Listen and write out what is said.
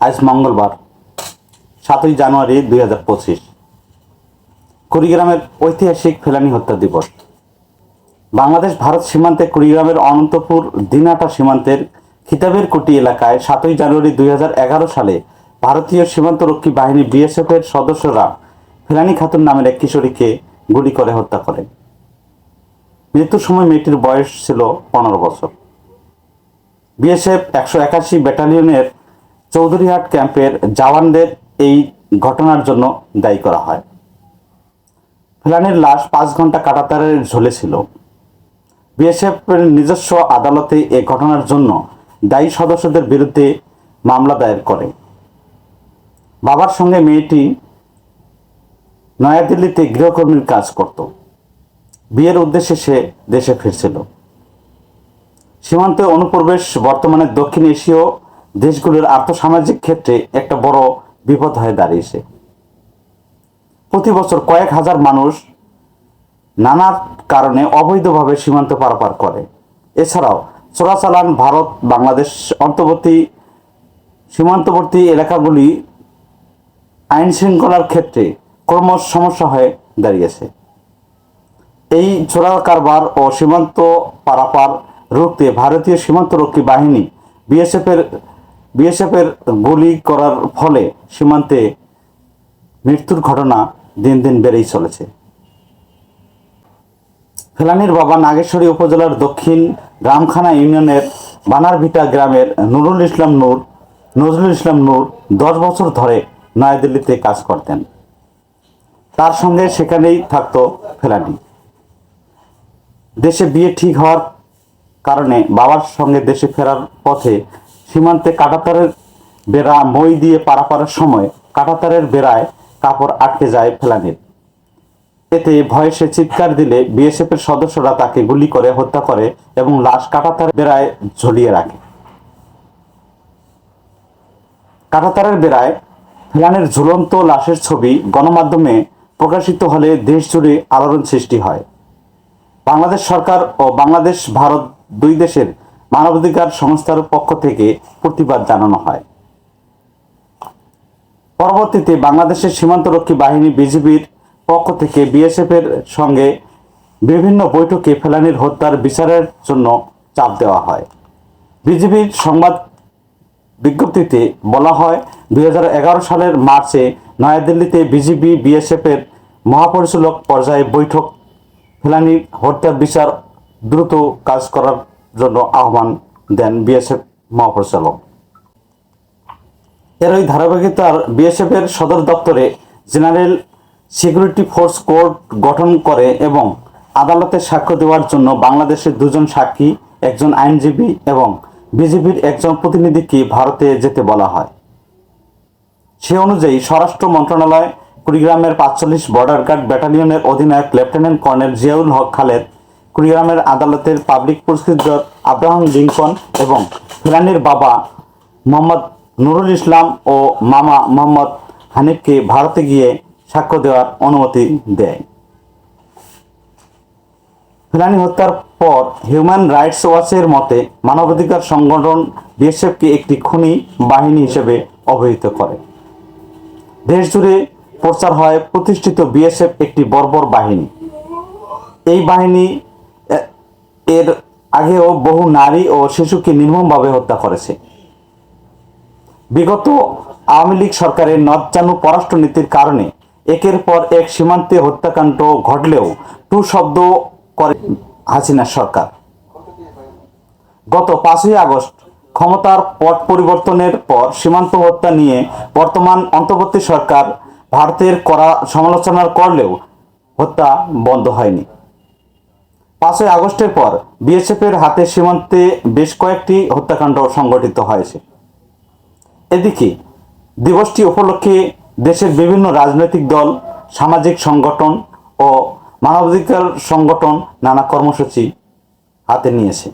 আজ মঙ্গলবার, সাতই জানুয়ারি দুই হাজার পঁচিশ। কুড়িগ্রামের ঐতিহাসিক ফেলানি হত্যা দিবস। বাংলাদেশ ভারত সীমান্তে কুড়িগ্রামের অনন্তপুর দিনাটা সীমান্তের খিতাবের কুটি এলাকায় সাতই জানুয়ারি দুই হাজার এগারো সালে ভারতীয় সীমান্তরক্ষী বাহিনী বিএসএফ এর সদস্যরা ফেলানি খাতুন নামের এক কিশোরীকে গুলি করে হত্যা করে। মৃত্যুর সময় মেয়েটির বয়স ছিল পনেরো বছর। বিএসএফ একশো একাশি ব্যাটালিয়নের চৌধুরীহাট ক্যাম্পের জওয়ানদের এই ঘটনার জন্য দায়ী করা হয়। ফেলানির লাশ পাঁচ ঘণ্টা কাটাতারের বিএসএফ এর নিজস্ব আদালতে এ ঘটনার জন্য দায়ী সদস্যদের বিরুদ্ধে মামলা দায়ের করে। বাবার সঙ্গে মেয়েটি নয়াদিল্লিতে গৃহকর্মীর কাজ করত। বিয়ের উদ্দেশ্যে সে দেশে ফিরছিল। সীমান্তে অনুপ্রবেশ বর্তমানে দক্ষিণ এশীয় দেশগুলোর আর্থসামাজিক ক্ষেত্রে একটা বড় বিপদ হয়ে দাঁড়িয়েছে। প্রতি বছর কয়েক হাজার মানুষ নানা কারণে অবৈধভাবে সীমান্ত পারাপার করে। এছাড়াও চোরাচালান ভারত, বাংলাদেশ অন্তর্বর্তী সীমান্তবর্তী এলাকাগুলি আইন শৃঙ্খলার ক্ষেত্রে ক্রমশ সমস্যা হয়ে দাঁড়িয়েছে। এই চোরা কারবার ও সীমান্ত পারাপার রুখতে ভারতীয় সীমান্তরক্ষী বাহিনী বিএসএফের বিএসএফের গুলি করার ফলে সীমান্তে মৃত্যুর ঘটনা দিন দিন বেড়েই চলেছে। ফেলানির বাবা নাগেশ্বরী উপজেলার দক্ষিণ গ্রামখানা ইউনিয়নের বানারভিটা গ্রামের নুরুল ইসলাম নূর, নজরুল ইসলাম নূর দশ বছর ধরে নয়াদিল্লিতে কাজ করতেন। তার সঙ্গে সেখানেই থাকতো ফেলানি। দেশে বিয়ে ঠিক হওয়ার কারণে বাবার সঙ্গে দেশে ফেরার পথে সীমান্তে কাটাতারের বেড়া মই দিয়ে পারাপারের সময় কাটাতারের বেড়ায় কাপড় আটকে যায় ফেলানির। এতে ভয়ে সে চিৎকার দিলে বিএসএফ এর সদস্যরা তাকে গুলি করে, হত্যা করে এবং লাশ কাটাতারের বেড়ায় ঝুলিয়ে রাখে। কাটাতারের বেড়ায় ফেলানের ঝুলন্ত লাশের ছবি গণমাধ্যমে প্রকাশিত হলে দেশ জুড়ে আলোড়ন সৃষ্টি হয়। বাংলাদেশ সরকার ও বাংলাদেশ, ভারত দুই দেশের মানবাধিকার সংস্থার পক্ষ থেকে প্রতিবাদ জানানো হয়। পরবর্তীতে বাংলাদেশের সীমান্তরক্ষী বাহিনী বিজিবির পক্ষ থেকে বিএসএফ এর সঙ্গে বিভিন্ন বৈঠকে ফেলানির হত্যার বিচারের জন্য চাপ দেওয়া হয়। বিজিবির সংবাদ বিজ্ঞপ্তিতে বলা হয়, দুই হাজার এগারো সালের মার্চে নয়াদিল্লিতে বিজিবি বিএসএফ এর মহাপরিচালক পর্যায়ে বৈঠক ফেলানি হত্যার বিচার দ্রুত কাজ করার জন্য আহ্বান দেন বিএসএফ মহাপরিচালক। এর ওই ধারাবাহিকতার বিএসএফ এর সদর দপ্তরে জেনারেল সিকিউরিটি ফোর্স কোর্ট গঠন করে এবং আদালতে সাক্ষ্য দেওয়ার জন্য বাংলাদেশের দুজন সাক্ষী, একজন আইনজীবী এবং বিজেপির একজন প্রতিনিধিকে ভারতে যেতে বলা হয়। সে অনুযায়ী স্বরাষ্ট্র মন্ত্রণালয়, কুড়িগ্রামের পাঁচচল্লিশ বর্ডার গার্ড ব্যাটালিয়নের অধিনায়ক লেফটেন্যান্ট কর্নেল জিয়াউল হক খালেদ কুড়িগ্রামের আদালতের পাবলিক প্রসিকিউটর আব্রাহাম লিঙ্কন এবং ফেলানির বাবা মোহাম্মদ নুরুল ইসলাম ও মামা মোহাম্মদ হানিফকে ভারতে গিয়ে সাক্ষ্য দেওয়ার অনুমতি দেয়। ফেলানি হত্যার পর হিউম্যান রাইটস ওয়াচের মতে মানবাধিকার সংগঠন বিএসএফকে একটি খুনি বাহিনী হিসেবে অবহিত করে। দেশ জুড়ে প্রচার হয় প্রতিষ্ঠিত বিএসএফ একটি বর্বর বাহিনী। এই বাহিনী এর আগেও বহু নারী ও শিশুকে নির্মমভাবে হত্যা করেছে। বিগত আওয়ামী লীগ সরকারের নজ্জানু পররাষ্ট্রনীতির কারণে একের পর এক সীমান্তে হত্যাকাণ্ড ঘটলেও টু শব্দ করে হাসিনা সরকার। গত পাঁচই আগস্ট ক্ষমতার পট পরিবর্তনের পর সীমান্ত হত্যা নিয়ে বর্তমান অন্তর্বর্তী সরকার ভারতের করা সমালোচনা করলেও হত্যা বন্ধ হয়নি। পাঁচই আগস্টের পর বিএসএফের হাতে সীমান্তে বেশ কয়েকটি হত্যাকাণ্ড সংঘটিত হয়েছে। এদিকে দিবসটি উপলক্ষে দেশের বিভিন্ন রাজনৈতিক দল, সামাজিক সংগঠন ও মানবাধিকার সংগঠন নানা কর্মসূচি হাতে নিয়েছে।